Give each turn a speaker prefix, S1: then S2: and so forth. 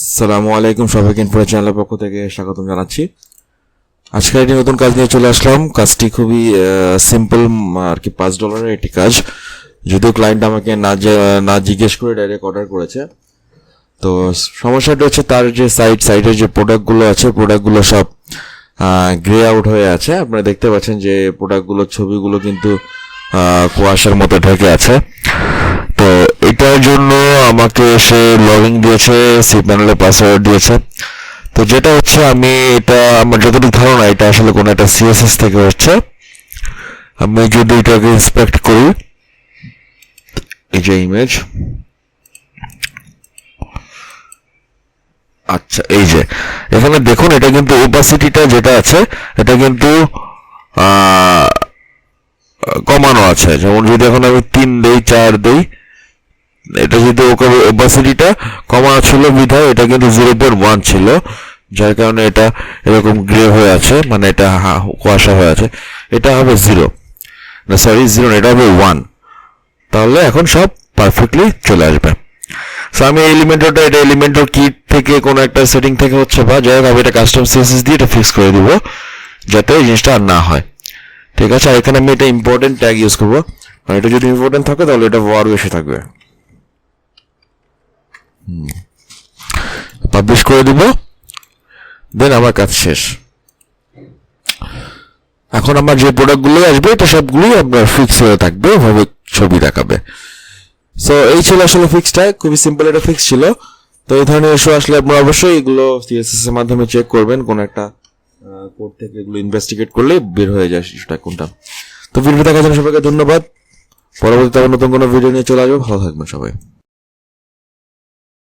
S1: আসসালামু আলাইকুম সবাইকে ইনফো চ্যানেলের পক্ষ থেকে স্বাগতম জানাচ্ছি। আজকে একটি নতুন কাজ নিয়ে চলে আসলাম। কাজটি খুবই সিম্পল আর কি, পাঁচ ডলারের একটি কাজ। যদিও ক্লায়েন্ট আমাকে না না জিজ্ঞেস করে ডাইরেক্ট অর্ডার করেছে। তো সমস্যাটা হচ্ছে তার যে সাইড সাইডের যে প্রোডাক্টগুলো আছে প্রোডাক্টগুলো সব গ্রে আউট হয়ে আছে। আপনারা দেখতে পাচ্ছেন যে প্রোডাক্টগুলোর ছবিগুলো কিন্তু কুয়াশার মতো ঢেকে আছে। তো এটার জন্য আমাকে সে লগইন দিয়েছে সি প্যানেলে পাসওয়ার্ড দিয়েছে। তো যেটা হচ্ছে, আমি এটা, আমার যতটুকু ধারণা, এটা আসলে কোনো একটা সিএসএস থেকে হচ্ছে। আমি যদি এটাকে ইন্সপেক্ট করি, এই যে ইমেজ আচ্ছা এই যে। এখানে দেখুন, এটা কিন্তু ওপাসিটিটা যেটা আছে, এটা কিন্তু কমানো আছে। যেমন যদি এখন আমি তিন দেই, চার দেই এটা যদি ওপাসিটিটা কমা ছিল বিধায়, এটা কিন্তু জিরো পয়েন্ট ওয়ান ছিল, যার কারণে এটা এরকম গ্রে হয়ে আছে মানে এটা কুয়াশা হয়ে আছে। এটা হবে জিরো না সরি জিরো এটা হবে ওয়ান তাহলে এখন সব পারফেক্টলি চলে আসবে। সো আমি এলিমেন্টরটা এটা এলিমেন্টর কিট থেকে কোনো একটা সেটিং থেকে হচ্ছে বা যাই হোক, আমি এটা কাস্টম সিএসএস দিয়ে এটা ফিক্স করে দিব, যাতে এই জিনিসটা আর না হয়। ঠিক আছে? আর এখানে আমি এটা ইম্পর্টেন্ট ট্যাগ ইউজ করব। আর এটা যদি ইম্পর্টেন্ট থাকে, তাহলে এটা ওয়ার বেশি থাকবে। পাবলিশ করে দিব। দেন আমার কাজ শেষ। এখন আমার যে প্রোডাক্টগুলো আসবে এটা সবগুলোই আপনার ফিক্স হয়ে থাকবে ওভাবে ছবি দেখাবে। সো এই ছিল আসলে ফিক্সটা খুবই সিম্পল একটা ফিক্স ছিল। তো এই ধরনের ইস্যু আসলে আপনারা অবশ্যই এগুলো সিএসএস এর মাধ্যমে চেক করবেন, কোন একটা কোড থেকে এগুলো ইনভেস্টিগেট করলে বের হয়ে যায় ইস্যুটা কোনটা। তো ভিডিও দেখার জন্য সবাইকে ধন্যবাদ। পরবর্তীতে আবার নতুন কোনো ভিডিও নিয়ে চলে আসবে। ভালো থাকবেন সবাই।